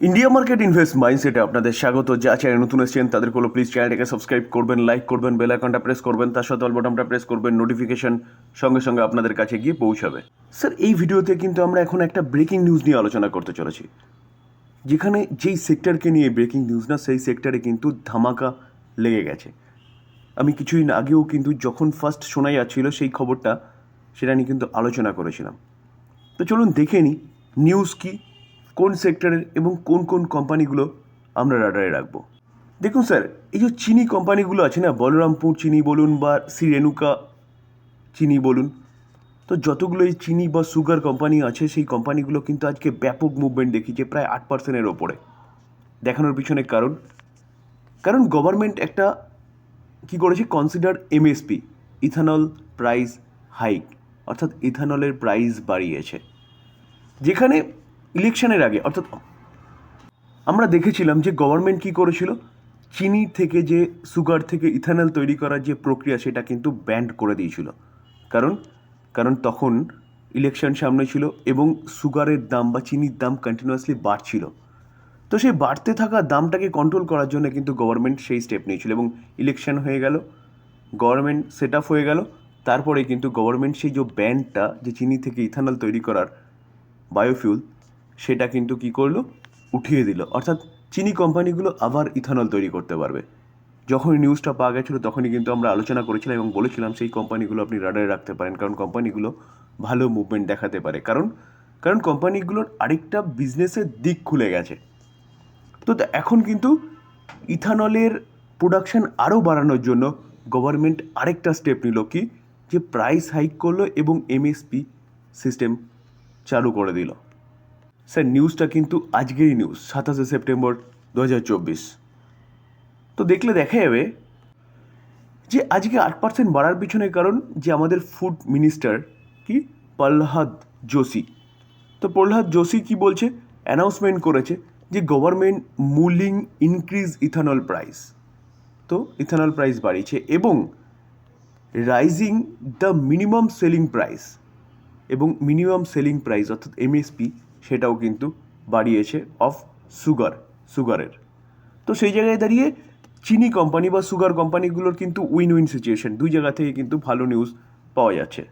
India market invest মাইন্ডসেটে আপনাদের স্বাগত। যা চ্যানেল নতুন এসেছেন তাদের কোনো প্লিজ চ্যানেলটাকে সাবস্ক্রাইব করবেন লাইক করবেন বেল আইকনটা প্রেস করবেন, তার সাথে বাটনটা প্রেস করবেন নোটিফিকেশন সঙ্গে সঙ্গে আপনাদের কাছে গিয়ে পৌঁছাবে। স্যার এই ভিডিওতে কিন্তু আমরা এখন একটা ব্রেকিং নিউজ নিয়ে আলোচনা করতে চলেছি। যেখানে যেই সেক্টরকে নিয়ে ব্রেকিং নিউজ না, সেই সেক্টরে কিন্তু ধামাকা লেগে গেছে। আমি কিছুদিন আগেও কিন্তু যখন ফার্স্ট শোনা যাচ্ছিল সেই খবরটা, সেটা নিয়ে কিন্তু আলোচনা করেছিলাম। তো চলুন দেখে নিই নিউজ কি কোন সেক্টরের এবং কোন কোন কোম্পানিগুলো আমরা রাডারে রাখব। দেখুন স্যার, এই যে চিনি কোম্পানিগুলো আছে না, বলরামপুর চিনি বলুন বা শ্রী রেণুকা চিনি বলুন, তো যতগুলো এই চিনি বা সুগার কোম্পানি আছে, সেই কোম্পানিগুলো কিন্তু আজকে ব্যাপক মুভমেন্ট দেখিয়েছে, প্রায় আট পার্সেন্টের ওপরে। দেখানোর পিছনে কারণ? কারণ গভর্নমেন্ট একটা কি করেছে? Consider MSP ethanol price hike অর্থাৎ ইথানলের প্রাইস বাড়িয়েছে। যেখানে ইলেকশনের আগে, অর্থাৎ আমরা দেখেছিলাম যে গভর্নমেন্ট কি করেছিল? চিনি থেকে যে সুগার থেকে ইথানল তৈরি করার যে প্রক্রিয়া, সেটা কিন্তু ব্যান্ড করে দিয়েছিল। কারণ কারণ তখন ইলেকশন সামনে ছিল এবং সুগারের দাম বা চিনির দাম কন্টিনিউয়াসলি বাড়ছিল। তো সেই বাড়তে থাকা দামটাকে কন্ট্রোল করার জন্য কিন্তু গভর্নমেন্ট সেই স্টেপ নিয়েছিল এবং ইলেকশন হয়ে গেল গভর্নমেন্ট সেট আপ হয়ে গেল। তারপরে কিন্তু গভর্নমেন্ট সেই যে ব্যান্ডটা যে চিনি থেকে ইথানল তৈরি করার বায়োফিউল সেটা কিন্তু কি করল? উঠিয়ে দিল। অর্থাৎ চিনি কোম্পানিগুলো আবার ইথানল তৈরি করতে পারবে। যখন নিউজটা পাওয়া গেছিল, তখনই কিন্তু আমরা আলোচনা করেছিলাম এবং বলেছিলাম সেই কোম্পানিগুলো আপনি রাডারে রাখতে পারেন, কারণ কোম্পানিগুলো ভালো মুভমেন্ট দেখাতে পারে। কারণ কারণ কোম্পানিগুলোর আরেকটা বিজনেসের দিক খুলে গেছে। তো এখন কিন্তু ইথানলের প্রোডাকশন আরও বাড়ানোর জন্য গভর্নমেন্ট আরেকটা স্টেপ নিল কি? যে প্রাইস হাইক করল এবং এমএসপি সিস্টেম চালু করে দিল। স্যার নিউজটা কিন্তু আজকেরই নিউজ সাতাশে সেপ্টেম্বর দু তো দেখলে দেখা যাবে যে আজকে আট পার্সেন্ট বাড়ার পিছনে কারণ যে আমাদের ফুড মিনিস্টার কি? প্রহ্লাদ যোশী। তো প্রহ্লাদ যোশী কি বলছে? অ্যানাউন্সমেন্ট করেছে যে government mulling increase ethanol price তো ইথানল প্রাইস বাড়িয়েছে এবং raising the minimum selling price এবং মিনিমাম সেলিং প্রাইস অর্থাৎ এমএসপি সেটাও কিন্তু বাড়িয়েছে অফ সুগার, সুগারের। তো সেই জায়গায় দাঁড়িয়ে চিনি কোম্পানি বা সুগার কোম্পানিগুলোর কিন্তু উইন উইন সিচুয়েশন দুই জায়গা থেকে কিন্তু ভালো নিউজ পাওয়া যাচ্ছে।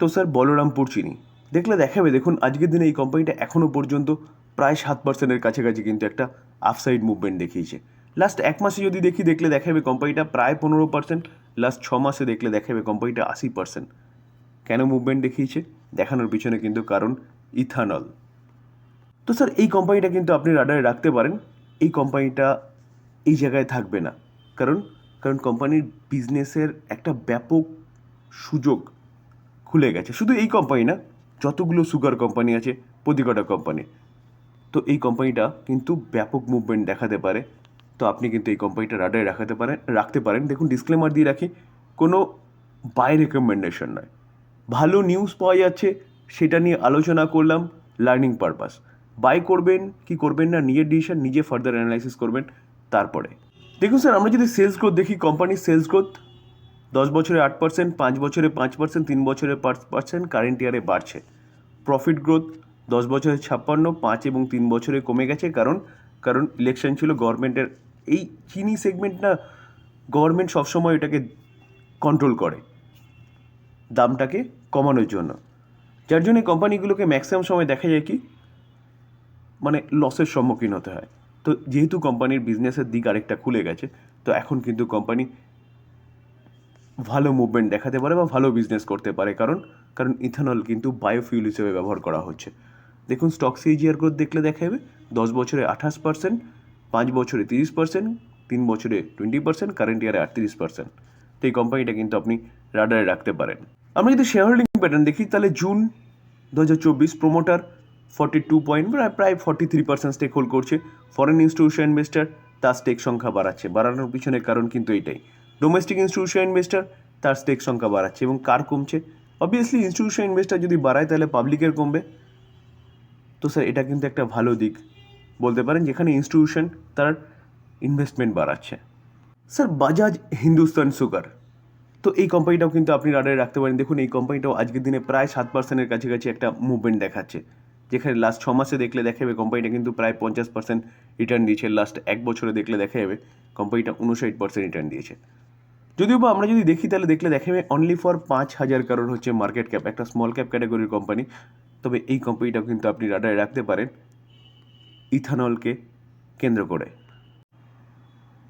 তো স্যার, বলরামপুর চিনি। দেখলে দেখাবে, দেখুন, আজকের দিনে এই কোম্পানিটা এখনও পর্যন্ত প্রায় সাত পার্সেন্টের কাছাকাছি কিন্তু একটা আফসাইড মুভমেন্ট দেখিয়েছে। লাস্ট এক মাসে যদি দেখি, দেখলে দেখাবে কোম্পানিটা প্রায় পনেরো পার্সেন্ট লাস্ট ছ মাসে দেখলে দেখাবে কোম্পানিটা আশি পার্সেন্ট কেন মুভমেন্ট দেখিয়েছে? দেখানোর পিছনে কিন্তু কারণ ইথানল তো স্যার, এই কোম্পানিটা কিন্তু আপনি রাডারে রাখতে পারেন। এই কোম্পানিটা এই জায়গায় থাকবে না। কারণ কারণ কোম্পানির বিজনেসের একটা ব্যাপক সুযোগ খুলে গেছে। শুধু এই কোম্পানি না, যতগুলো সুগার কোম্পানি আছে, প্রতিকটা কোম্পানি তো এই কোম্পানিটা কিন্তু ব্যাপক মুভমেন্ট দেখাতে পারে। তো আপনি কিন্তু এই কোম্পানিটা রাডারে রাখাতে পারেন, রাখতে পারেন। দেখুন ডিসক্লেমার দিয়ে রাখি, কোনো বাই রেকমেন্ডেশন নয়। ভালো নিউজ পাওয়া যাচ্ছে, সেটা নিয়ে আলোচনা করলাম লার্নিং পারপাস বাই করবেন, কি করবেন না, নিজের ডিসিশন নিজে ফার্দার অ্যানালাইসিস করবেন, তারপরে। দেখুন স্যার আমরা যদি সেলস গ্রোথ দেখি কোম্পানির সেলস গ্রোথ দশ বছরে আট পার্সেন্ট পাঁচ বছরে পাঁচ পার্সেন্ট তিন বছরে পাঁচ পার্সেন্ট কারেন্ট ইয়ারে বাড়ছে। প্রফিট গ্রোথ দশ বছরে ছাপ্পান্ন, পাঁচ এবং তিন বছরে কমে গেছে, কারণ কারণ ইলেকশন ছিল গভর্নমেন্টের এই চিনি সেগমেন্ট না গভর্নমেন্ট সবসময় এটাকে কন্ট্রোল করে, দামটাকে কমানোর জন্য। যার জন্য কোম্পানিগুলোকে ম্যাক্সিমাম সময় দেখা যায় কি মানে লসের সম্মুখীন হতে হয়। তো যেহেতু কোম্পানির বিজনেসের দিক আরেকটা খুলে গেছে, তো এখন কিন্তু কোম্পানি ভালো মুভমেন্ট দেখাতে পারে বা ভালো বিজনেস করতে পারে। কারণ কারণ ইথানল কিন্তু বায়োফিউল হিসেবে ব্যবহার করা হচ্ছে। দেখুন স্টক সিজিআর গ্রোথ দেখলে দেখা যাবে দশ বছরে আঠাশ পার্সেন্ট পাঁচ বছরে তিরিশ পার্সেন্ট তিন বছরে টোয়েন্টি পার্সেন্ট কারেন্ট ইয়ারে আটত্রিশ পার্সেন্ট তো এই কোম্পানিটা কিন্তু আপনি রাডারে রাখতে পারেন। আমরা যদি শেয়ার হোল্ডিং প্যাটার্ন দেখি, তাহলে জুন দু হাজার চব্বিশ প্রোমোটার ফর্টি টু পয়েন্ট প্রায় forty three percent stake hold করছে। ফরেন ইনস্টিটিউশন ইনভেস্টার তার স্টেক সংখ্যা বাড়াচ্ছে। বাড়ানোর পিছনে কারণ কিন্তু এটাই। ডোমেস্টিক ইনস্টিটিউশন ইনভেস্টার তার স্টেক সংখ্যা বাড়াচ্ছে এবং কার কমছে? অবভিয়াসলি ইনস্টিটিউশন ইনভেস্টার যদি বাড়ায়, তাহলে পাবলিকের কমবে। তো স্যার এটা কিন্তু একটা ভালো দিক। বলতে পারেন, যেখানে ইনস্টিটিউশন তার ইনভেস্টমেন্ট বাড়াচ্ছে। স্যার বাজাজ হিন্দুস্তান সুগার তো এই কোম্পানিটাও কিন্তু আপনি রাডারে রাখতে পারেন। দেখুন, এই কোম্পানিটাও আজকের দিনে প্রায় সাত পার্সেন্টের কাছাকাছি একটা মুভমেন্ট দেখাচ্ছে। যেখানে লাস্ট ছ মাসে দেখলে দেখা যাবে কোম্পানিটা কিন্তু প্রায় পঞ্চাশ পার্সেন্ট রিটার্ন দিয়েছে। লাস্ট এক বছরে দেখলে দেখা যাবে কোম্পানিটা উনষাট পার্সেন্ট রিটার্ন দিয়েছে। যদিও বা আমরা যদি দেখি, তাহলে দেখলে দেখা যাবে অনলি ফর পাঁচ হাজার কারোর হচ্ছে মার্কেট ক্যাপ একটা স্মল ক্যাপ ক্যাটাগরির কোম্পানি তবে এই কোম্পানিটাও কিন্তু আপনি রাডারে রাখতে পারেন ইথানলকে কেন্দ্র করে।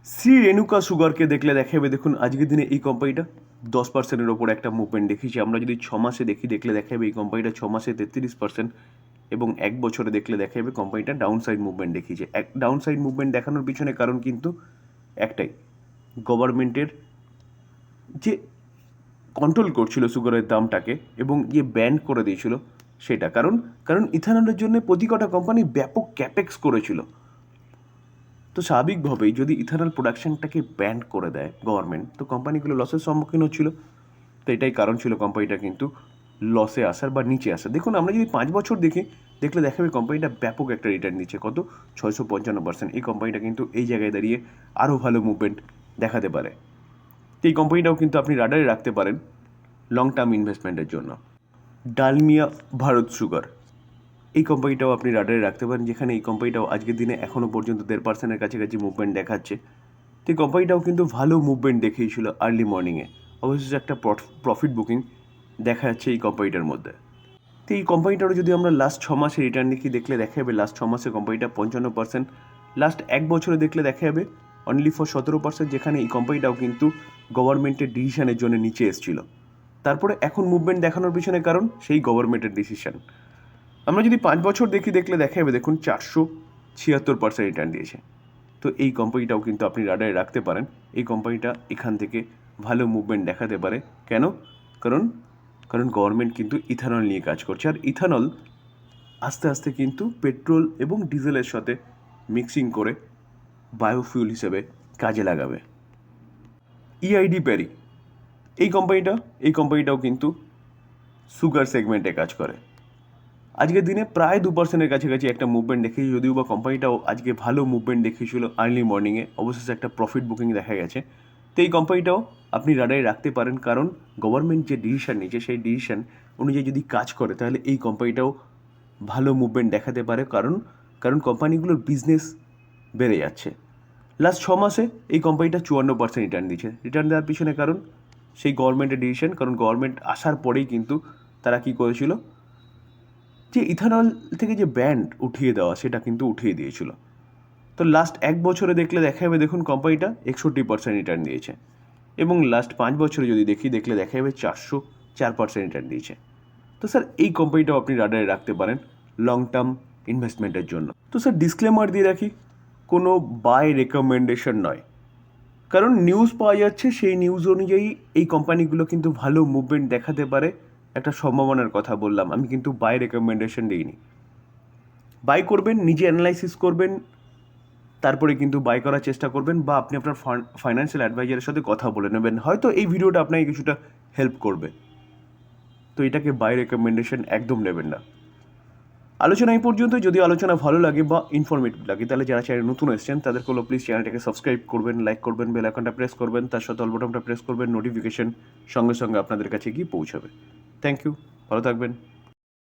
শ্রী রেণুকা সুগারকে দেখলে দেখা যাবে দেখুন আজকের দিনে এই কোম্পানিটা দশ পার্সেন্টের ওপর একটা মুভমেন্ট দেখিয়েছি। আমরা যদি ছ মাসে দেখি, দেখলে দেখা যাবে এই কোম্পানিটা ছ মাসে তেত্রিশ পার্সেন্ট এবং এক বছরে দেখলে দেখা যাবে কোম্পানিটা ডাউন সাইড মুভমেন্ট দেখিয়েছে। এক ডাউন সাইড মুভমেন্ট দেখানোর পিছনে কারণ কিন্তু একটাই গভর্নমেন্টের যে কন্ট্রোল করছিল সুগারের দামটাকে এবং যে ব্যান করে দিয়েছিল সেটা। কারণ কারণ ইথানলের জন্য প্রতি কটা কোম্পানি ব্যাপক ক্যাপেক্স করেছিল। তো স্বাভাবিকভাবেই যদি ইথানল প্রোডাকশনটাকে ব্যান করে দেয় গভর্নমেন্ট তো কোম্পানিগুলো লসের সম্মুখীন হচ্ছিল। তো এটাই কারণ ছিল কোম্পানিটা কিন্তু লসে আসার বা নিচে আসার। দেখুন, আমরা যদি পাঁচ বছর দেখি, দেখলে দেখাবে কোম্পানিটা ব্যাপক একটা রিটার্ন দিচ্ছে কত? ছয়শো পঞ্চান্ন পার্সেন্ট এই কোম্পানিটা কিন্তু এই জায়গায় দাঁড়িয়ে আরও ভালো মুভমেন্ট দেখাতে পারে। এই কোম্পানিটাও কিন্তু আপনি রাডারে রাখতে পারেন লং টার্ম ইনভেস্টমেন্টের জন্য। ডালমিয়া ভারত সুগার এই কোম্পানিটাও আপনি রাডারে রাখতে পারেন, যেখানে এই কোম্পানিটাও আজকের দিনে এখনও পর্যন্ত দেড় পার্সেন্টের কাছাকাছি মুভমেন্ট দেখাচ্ছে। তো এই কোম্পানিটাও কিন্তু ভালো মুভমেন্ট দেখিয়েছিল আর্লি মর্নিংয়ে অবশেষে একটা প্রফিট বুকিং দেখা যাচ্ছে এই কোম্পানিটার মধ্যে। তো এই কোম্পানিটারও যদি আমরা লাস্ট ছ মাসে রিটার্ন দেখি, দেখলে দেখা যাবে লাস্ট ছ মাসে কোম্পানিটা পঞ্চান্ন পার্সেন্ট লাস্ট এক বছরে দেখলে দেখা যাবে অনলি ফর সতেরো পার্সেন্ট যেখানে এই কোম্পানিটাও কিন্তু গভর্নমেন্টের ডিসিশনের জন্য নিচে এসেছিল। তারপরে এখন মুভমেন্ট দেখানোর পিছনে কারণ সেই গভর্নমেন্টের ডিসিশন আমরা যদি পাঁচ বছর দেখি, দেখলে দেখা যাবে দেখুন চারশো ছিয়াত্তর পার্সেন্ট রিটার্ন দিয়েছে। তো এই কোম্পানিটাও কিন্তু আপনি রাডারে রাখতে পারেন। এই কোম্পানিটা এখান থেকে ভালো মুভমেন্ট দেখাতে পারে। কেন? কারণ কারণ গভর্নমেন্ট কিন্তু ইথানল নিয়ে কাজ করছে। আর ইথানল আস্তে আস্তে কিন্তু পেট্রোল এবং ডিজেলের সাথে মিক্সিং করে বায়োফুয়েল হিসেবে কাজে লাগাবে। ইআইডি প্যারি এই কোম্পানিটা এই কোম্পানিটাও কিন্তু সুগার সেগমেন্টে কাজ করে। আজকের দিনে প্রায় দু পার্সেন্টের কাছাকাছি একটা মুভমেন্ট দেখেছি, যদিও বা কোম্পানিটাও আজকে ভালো মুভমেন্ট দেখিয়েছিল আর্লি মর্নিংয়ে অবশেষে একটা প্রফিট বুকিং দেখা গেছে। তো এই কোম্পানিটাও আপনি রাডারে রাখতে পারেন। কারণ গভর্নমেন্ট যে ডিসিশন নিয়েছে, সেই ডিসিশন অনুযায়ী যদি কাজ করে, তাহলে এই কোম্পানিটাও ভালো মুভমেন্ট দেখাতে পারে। কারণ কারণ কোম্পানিগুলোর বিজনেস বেড়ে যাচ্ছে। লাস্ট ছ মাসে এই কোম্পানিটা চুয়ান্ন পার্সেন্ট রিটার্ন দিচ্ছে রিটার্ন দেওয়ার পিছনে কারণ সেই গভর্নমেন্টের ডিসিশন কারণ গভর্নমেন্ট আসার পরেই কিন্তু তারা কী করেছিল? যে ইথানল থেকে যে ব্যান্ড উঠিয়ে দেওয়া, সেটা কিন্তু উঠিয়ে দিয়েছিল। তো লাস্ট এক বছরে দেখলে দেখা যাবে দেখুন কোম্পানিটা একষট্টি পার্সেন্ট রিটার্ন দিয়েছে। এবং লাস্ট পাঁচ বছরে যদি দেখি, দেখলে দেখা যাবে চারশো চার পার্সেন্ট রিটার্ন দিয়েছে। তো স্যার এই কোম্পানিটাও আপনি রাডারে রাখতে পারেন লং টার্ম ইনভেস্টমেন্টের জন্য। তো স্যার ডিসক্লেমার দিয়ে রাখি, কোনো বাই রেকমেন্ডেশন নয়। কারণ নিউজ পাওয়া যাচ্ছে, সেই নিউজ অনুযায়ী এই কোম্পানিগুলো কিন্তু ভালো মুভমেন্ট দেখাতে পারে। একটা সম্ভাবনার কথা বললাম, আমি কিন্তু বাই রেকমেন্ডেশন দিইনি। বাই করবেন, নিজে অ্যানালাইসিস করবেন তারপরে কিন্তু বাই করার চেষ্টা করবেন বা আপনি আপনার ফাইন্যান্সিয়াল অ্যাডভাইজারের সাথে কথা বলে নেবেন। হয়তো এই ভিডিওটা আপনাকে কিছুটা হেল্প করবে। তো এটাকে বাই রেকমেন্ডেশন একদম নেবেন না। আলোচনা এই পর্যন্ত। যদি আলোচনা ভালো লাগে বা ইনফরমেটিভ লাগে, তাহলে যারা চ্যানেল নতুন এসেছেন, তাদেরকে হলো প্লিজ চ্যানেলটাকে সাবস্ক্রাইব করবেন লাইক করবেন বেল আইকনটা প্রেস করবেন, তার সাথে অল বটনটা প্রেস করবেন নোটিফিকেশন সঙ্গে সঙ্গে আপনাদের কাছে গিয়ে পৌঁছাবে। থ্যাংক ইউ ভালো থাকবেন।